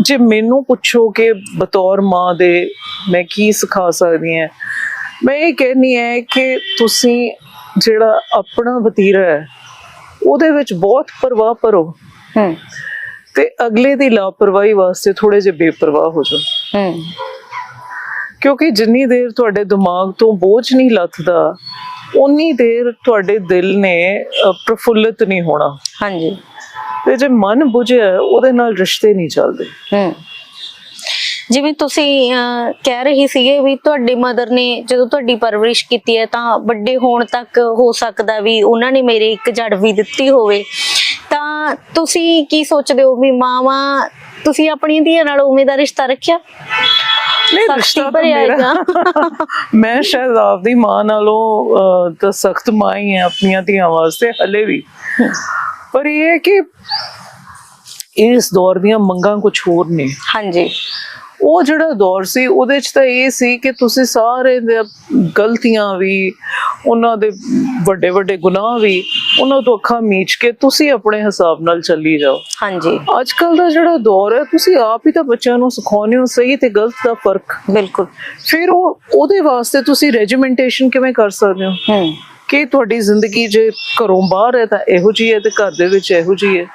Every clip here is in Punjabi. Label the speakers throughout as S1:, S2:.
S1: ਜੇ ਮੈਨੂੰ ਪੁੱਛੋ ਕਿ ਬਤੌਰ ਮਾਂ ਦੇ ਮੈਂ ਕੀ ਸਿਖਾ ਸਕਦੀ ਹਾਂ ਮੈਂ ਇਹ ਕਹਿੰਨੀ ਹੈ ਕਿ ਤੁਸੀਂ ਜਿਹੜਾ ਆਪਣਾ ਵਤੀਰਾ ਹੈ ਉਹਦੇ ਵਿੱਚ ਬਹੁਤ ਪਰਵਾਹ ਕਰੋ
S2: ਹੂੰ।
S1: ਤੇ ਅਗਲੇ ਦੀ ਲਾਪਰਵਾਹੀ ਵਾਸਤੇ ਥੋੜੇ ਜਿਹਾ ਬੇਪਰਵਾਹ ਹੋ ਜਾਓ।
S2: ਹੂੰ।
S1: ਕਿਉਂਕਿ ਜਿੰਨੀ ਦੇਰ ਤੁਹਾਡੇ ਦਿਮਾਗ ਤੋਂ ਬੋਝ ਨਹੀਂ ਲੱਥਦਾ ਉਨੀ ਦੇਰ ਤੁਹਾਡੇ ਦਿਲ ਨੇ ਪ੍ਰਫੁੱਲਿਤ ਨਹੀਂ ਹੋਣਾ।
S2: ਹਾਂਜੀ।
S1: ਤੇ ਜੇ ਮਨ ਬੁਝਿਆ ਉਹਦੇ ਨਾਲ ਰਿਸ਼ਤੇ ਨਹੀਂ ਚੱਲਦੇ।
S2: ਹੂੰ। ਜਿਵੇਂ ਤੁਸੀਂ ਕਹਿ ਰਹੇ ਸੀਗੇ ਵੀ ਤੁਹਾਡੀ ਮਦਰ ਨੇ ਜਦੋਂ ਤੁਹਾਡੀ ਪਰਵਰਿਸ਼ ਕੀਤੀ ਹੈ ਤਾਂ ਵੱਡੇ ਹੋਣ ਤੱਕ ਹੋ ਸਕਦਾ ਵੀ ਉਹਨਾਂ ਨੇ ਮੇਰੇ ਇੱਕ ਜੜ ਵੀ ਦਿੱਤੀ ਹੋਵੇ। ਤਾਂ ਤੁਸੀਂ ਕੀ ਸੋਚਦੇ ਹੋ ਵੀ ਮਾਵਾਂ ਤੁਸੀਂ ਆਪਣੀ ਧੀਆਂ ਨਾਲ ਉਵੇਂ ਦਾ ਰਿਸ਼ਤਾ ਰੱਖਿਆ?
S1: ਨਹੀਂ ਰਿਸ਼ਤਾ ਮੇਰਾ ਮੈਂ ਸ਼ਾਇਦ ਆਪਦੀ ਮਾਂ ਨਾਲੋਂ ਤਾਂ ਸਖਤ ਮਾਂ ਹੀ ਹੈ ਆਪਣੀਆਂ ਧੀਆਂ ਵਾਸਤੇ ਹਲੇ ਵੀ। ਪਰ ਇਹ ਹੈ ਕਿ ਇਸ ਦੌਰ ਦੀਆਂ ਮੰਗਾਂ ਕੁਝ ਹੋਰ ਨੇ।
S2: ਹਾਂਜੀ।
S1: ਉਹ ਜਿਹੜਾ ਦੌਰ ਸੀ ਉਹਦੇ ਚ ਤਾਂ ਇਹ ਸੀ ਕਿ ਤੁਸੀਂ ਸਾਰੇ ਦੇ ਗਲਤੀਆਂ ਵੀ ਉਹਨਾਂ ਦੇ ਵੱਡੇ ਵੱਡੇ ਗੁਨਾਹ ਵੀ ਉਹਨਾਂ ਤੋਂ ਅੱਖਾਂ ਮੀਚ ਕੇ ਤੁਸੀਂ ਆਪਣੇ ਹਿਸਾਬ ਨਾਲ ਚੱਲੀ ਜਾਓ।
S2: ਹਾਂਜੀ।
S1: ਅੱਜ ਕੱਲ ਦਾ ਜਿਹੜਾ ਦੌਰ ਹੈ ਤੁਸੀਂ ਆਪ ਹੀ ਤਾਂ ਬੱਚਿਆਂ ਨੂੰ ਸਿਖਾਉਂਦੇ ਹੋ ਸਹੀ ਤੇ ਗਲਤ ਦਾ ਫ਼ਰਕ।
S2: ਬਿਲਕੁਲ।
S1: ਫਿਰ ਉਹ ਉਹਦੇ ਵਾਸਤੇ ਤੁਸੀਂ ਰੈਜੀਮੈਂਟੇਸ਼ਨ ਕਿਵੇਂ ਕਰ ਸਕਦੇ ਹੋ?
S2: ਹੂੰ।
S1: ਕਿ ਤੁਹਾਡੀ ਜ਼ਿੰਦਗੀ ਜੇ ਘਰੋਂ ਬਾਹਰ ਹੈ ਤਾਂ ਇਹੋ ਜਿਹੀ ਹੈ ਤੇ ਘਰ ਦੇ ਵਿੱਚ ਇਹੋ ਜਿਹੀ ਹੈ।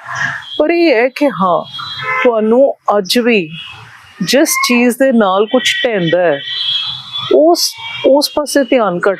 S1: ਪਰ ਇਹ ਹੈ ਕਿ ਹਾਂ, ਤੁਹਾਨੂੰ ਅੱਜ ਵੀ ਜਿਸ ਚੀਜ਼ ਦੇ ਨਾਲ ਕੁਝ ਢਹਿੰਦਾ ਹੈ, ਉਸ ਉਸ ਪਾਸੇ ਧਿਆਨ ਘੱਟ